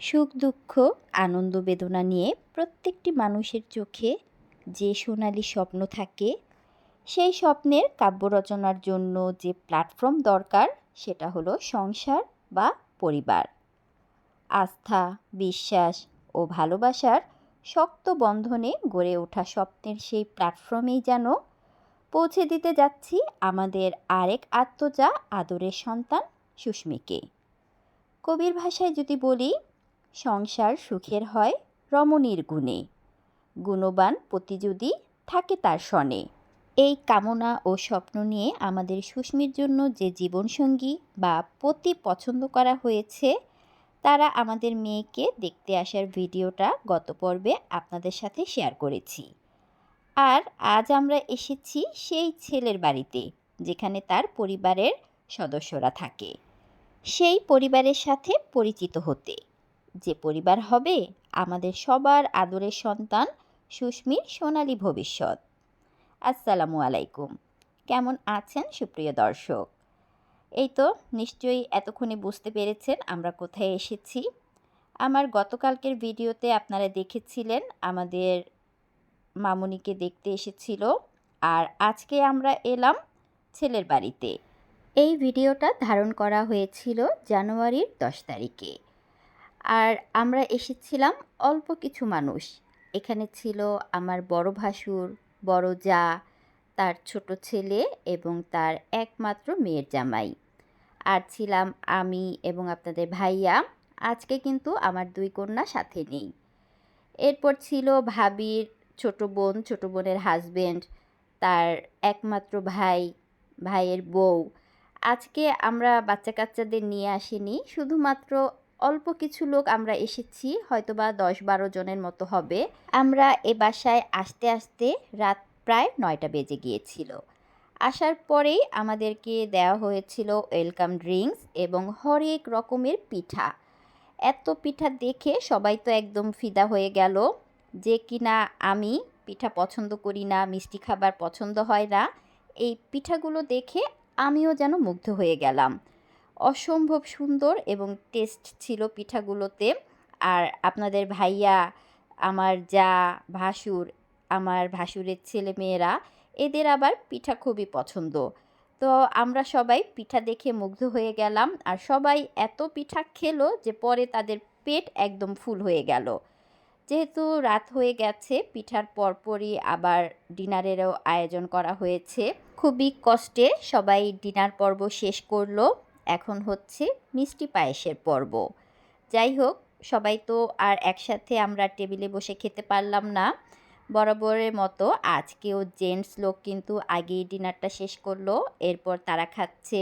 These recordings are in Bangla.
সুখ, দুঃখ, আনন্দ, বেদনা নিয়ে প্রত্যেকটি মানুষের চোখে যে সোনালি স্বপ্ন থাকে, সেই স্বপ্নের কাব্য রচনার জন্য যে প্ল্যাটফর্ম দরকার, সেটা হলো সংসার বা পরিবার। আস্থা, বিশ্বাস ও ভালোবাসার শক্ত বন্ধনে গড়ে ওঠা স্বপ্নের সেই প্ল্যাটফর্মেই যেন পৌঁছে দিতে যাচ্ছি আমাদের আরেক আত্মজা আদরের সন্তান সুস্মিকে। কবির ভাষায় যদি বলি সংসার সুখের হয় রমণীর গুণে। গুণবান পতি যদি থাকে তার সনে। এই কামনা ও স্বপ্ন নিয়ে আমাদের সুস্মির জন্য যে জীবনসঙ্গী বা পতি পছন্দ করা হয়েছে, তারা আমাদের মেয়েকে দেখতে আসার ভিডিওটা গত পর্বে আপনাদের সাথে শেয়ার করেছি। আর আজ আমরা এসেছি সেই ছেলের বাড়িতে, যেখানে তার পরিবারের সদস্যরা থাকে। সেই পরিবারের সাথে পরিচিত হতে। যে পরিবার হবে, আমাদের সবার আদরের সন্তান সুস্মির সোনালী ভবিষ্যৎ। আসসালামু আলাইকুম। কেমন আছেন সুপ্রিয় দর্শক? এই তো নিশ্চয়ই এতক্ষণে বুঝতে পেরেছেন আমরা কোথায় এসেছি। আমার গতকালকের ভিডিওতে আপনারা দেখেছিলেন, আমাদের মামুনিকে দেখতে এসেছিল আর আজকে আমরা এলাম ছেলের বাড়িতে। এই ভিডিওটা ধারণ করা হয়েছিল জানুয়ারির দশ তারিখে। আর আমরা এসেছিলাম অল্প কিছু মানুষ। এখানে ছিল আমার বড় ভাসুর, বড় যা, তার ছোট ছেলে এবং তার একমাত্র মেয়ের জামাই। আর ছিলাম আমি এবং আপনাদের ভাইয়া। আজকে কিন্তু আমার দুই কন্যা সাথে নেই। এরপর ছিল ভাবির ছোট বোন, ছোট বোনের হাজবেন্ড তার একমাত্র ভাই, ভাইয়ের বউ। আজকে আমরা বাচ্চা কাচ্চাদের নিয়ে আসিনি, শুধুমাত্র অল্প কিছু লোক আমরা এসেছি, হয়তোবা দশ বারো জনের মতো হবে। আমরা এ বাসায় আসতে আসতে রাত প্রায় নয়টা বেজে গিয়েছিল। আসার পরেই আমাদেরকে দেওয়া হয়েছিল ওয়েলকাম ড্রিঙ্কস এবং হরেক রকমের পিঠা। এত পিঠা দেখে সবাই তো একদম ফিদা হয়ে গেল যে কিনা আমি পিঠা পছন্দ করি না, মিষ্টি খাবার পছন্দ হয় না। এই পিঠাগুলো দেখে আমিও যেন মুগ্ধ হয়ে গেলাম। অসম্ভব সুন্দর এবং টেস্ট ছিল পিঠাগুলোতে। আর আপনাদের ভাইয়া, আমার যা ভাসুর, আমার ভাসুরের ছেলে মেয়েরা এদের আবার পিঠা খুবই পছন্দ। তো আমরা সবাই পিঠা দেখে মুগ্ধ হয়ে গেলাম আর সবাই এত পিঠা খেলো যে পরে তাদের পেট একদম ফুল হয়ে গেল। যেহেতু রাত হয়ে গেছে, পিঠার পরপরই আবার ডিনারেরও আয়োজন করা হয়েছে। খুবই কষ্টে সবাই ডিনার পর্ব শেষ করল। এখন হচ্ছে মিষ্টি পায়েসের পর্ব। যাই হোক, সবাই তো আর একসাথে আমরা টেবিলে বসে খেতে পারলাম না। বরাবরের মতো আজকেও জেন্টস লোক কিন্তু আগেই ডিনারটা শেষ করল। এরপর তারা খাচ্ছে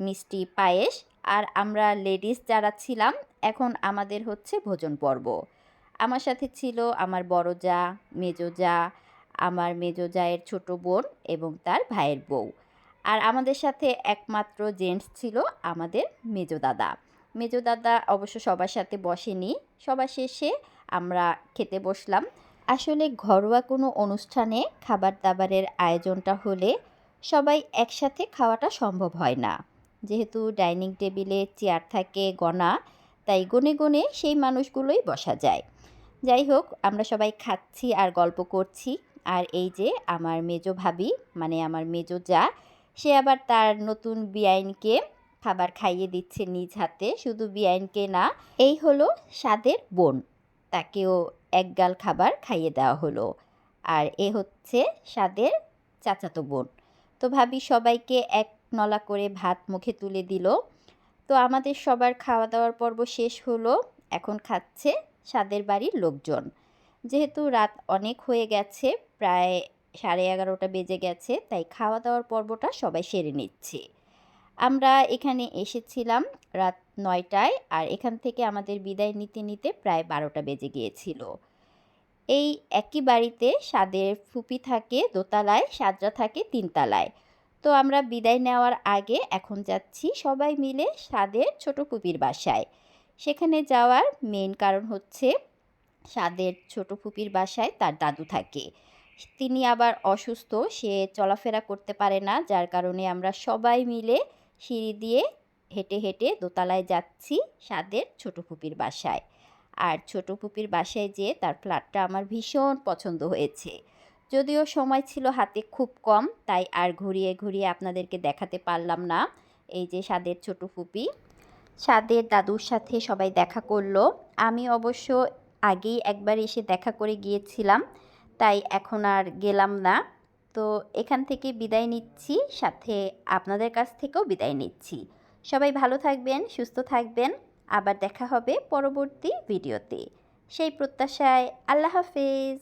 মিষ্টি পায়েস। আর আমরা লেডিস যারা ছিলাম, এখন আমাদের হচ্ছে ভোজন পর্ব। আমার সাথে ছিল আমার বড় যা, মেজো যা, আমার মেজো জায়ের ছোটো বোন এবং তার ভাইয়ের বউ। আর আমাদের সাথে একমাত্র জেন্টস ছিল আমাদের মেজো দাদা। মেজো দাদা অবশ্য সবার সাথে বসেনি। সবার শেষে আমরা খেতে বসলাম। আসলে ঘরোয়া কোনো অনুষ্ঠানে খাবার দাবারের আয়োজনটা হলে সবাই একসাথে খাওয়াটা সম্ভব হয় না। যেহেতু ডাইনিং টেবিলে চেয়ার থাকে গনা তাই গনে গনে সেই মানুষগুলোই বসা যায়। যাই হোক, আমরা সবাই খাচ্ছি আর গল্প করছি। আর এই যে আমার মেজো ভাবি মানে আমার মেজো যা সে আবার তার নতুন বিআইনকে খাবার খাইয়ে দিচ্ছে নিজ হাতে। শুধু বিআইনকে না, এই হলো স্বাদের বোন। তাকেও একগাল খাবার খাইয়ে দেওয়া হলো। আর এ হচ্ছে স্বাদের চাচাতো বোন। তো ভাবি সবাইকে এক নলা করে ভাত মুখে তুলে দিল। তো আমাদের সবার খাওয়া দাওয়ার পর্ব শেষ হলো। এখন খাচ্ছে স্বাদের বাড়ির লোকজন। যেহেতু রাত অনেক হয়ে গেছে, প্রায় সাড়ে এগারোটা বেজে গেছে, তাই খাওয়া দাওয়ার পর্বটা সবাই সেরে নিচ্ছে। আমরা এখানে এসেছিলাম রাত নয়টায় আর এখান থেকে আমাদের বিদায় নিতে নিতে প্রায় বারোটা বেজে গিয়েছিল। এই একই বাড়িতে স্বাদের ফুপি থাকে, দোতলায় সাদরা থাকে তিনতলায়। তো আমরা বিদায় নেওয়ার আগে এখন যাচ্ছি সবাই মিলে স্বাদের ছোট ফুপির বাসায়। সেখানে যাওয়ার মেন কারণ হচ্ছে স্বাদের ছোট ফুপির বাসায় তার দাদু থাকে। তিনি আবার অসুস্থ, সে চলাফেরা করতে পারে না, যার কারণে আমরা সবাই মিলে সিঁড়ি দিয়ে হেঁটে হেঁটে দোতলায় যাচ্ছি স্বাদের ছোটো ফুপির বাসায়। আর ছোট পুপির বাসায় যেয়ে তার ফ্ল্যাটটা আমার ভীষণ পছন্দ হয়েছে। যদিও সময় ছিল হাতে খুব কম, তাই আর ঘুরিয়ে ঘুরিয়ে আপনাদেরকে দেখাতে পারলাম না, এই যে স্বাদের ছোট ফুপি। স্বাদের দাদুর সাথে সবাই দেখা করল। আমি অবশ্য আগেই একবার এসে দেখা করে গিয়েছিলাম। তাই এখন আর গেলাম না। তো এখান থেকে বিদায় নিচ্ছি, সাথে আপনাদের কাছ থেকেও বিদায় নিচ্ছি। সবাই ভালো থাকবেন, সুস্থ থাকবেন। আবার দেখা হবে পরবর্তী ভিডিওতে। সেই প্রত্যাশায় আল্লাহ হাফেজ।